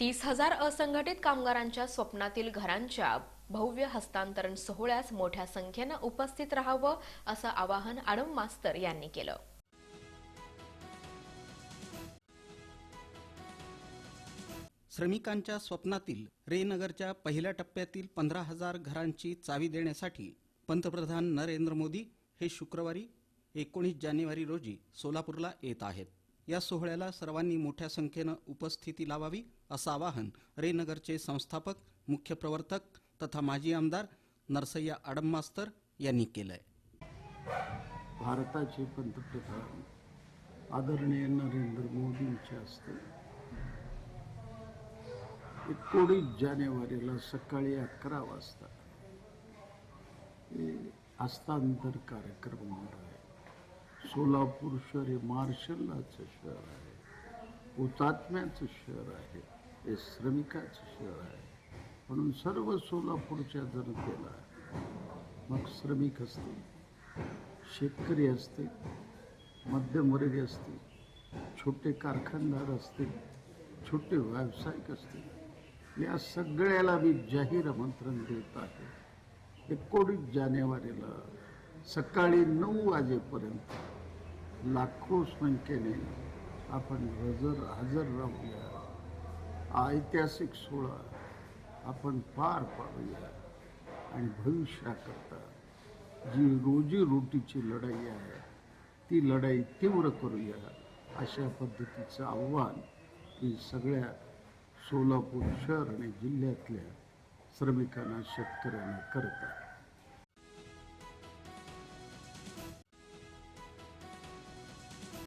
तीस हजार असंघटित कामगारांच्या स्वप्नातील घरांच्या भव्य हस्तांतरण सोहळ्यास मोठ्या संख्येनं उपस्थित राहावं असं आवाहन आडम मास्तर यांनी केलं. श्रमिकांच्या स्वप्नातील रेनगरच्या पहिल्या टप्प्यातील पंधरा हजार घरांची चावी देण्यासाठी पंतप्रधान नरेंद्र मोदी हे शुक्रवारी एकोणीस जानेवारी रोजी सोलापूरला येत आहेत. या सोहळ्याला सर्वांनी मोठ्या संख्येनं उपस्थिती लावावी असं आवाहन रेनगरचे संस्थापक मुख्य प्रवर्तक तथा माजी आमदार नरसय्या आडम मास्तर यांनी केलंय. भारताचे पंतप्रधान आदरणीय नरेंद्र मोदींच्या हस्ते एकोणीस जानेवारीला सकाळी अकरा वाजता हस्तांतर कार्यक्रम होणार आहे. सोलापूर शहर हे मार्शलाचं शहर आहे. हुतात्म्याचं शहर आहे. हे श्रमिकाचं शहर आहे. म्हणून सर्व सोलापूरच्या जनतेला मग श्रमिक असतील शेतकरी असतील मध्यमवर्गीय असतील छोटे कारखानदार असतील छोटे व्यावसायिक असतील या सगळ्याला मी जाहीर आमंत्रण देत आहे. एकोणीस जानेवारीला सकाळी नऊ वाजेपर्यंत लाखो संख्येने आपण हजर हजर राहूया. ऐतिहासिक सोहळा आपण पार पाडूया आणि भविष्याकरता जी रोजीरोटीची लढाई आहे ती लढाई तीव्र करूया अशा पद्धतीचं आव्हान मी सगळ्या सोलापूर शहर आणि जिल्ह्यातल्या श्रमिकांना शेतकऱ्यांना करतात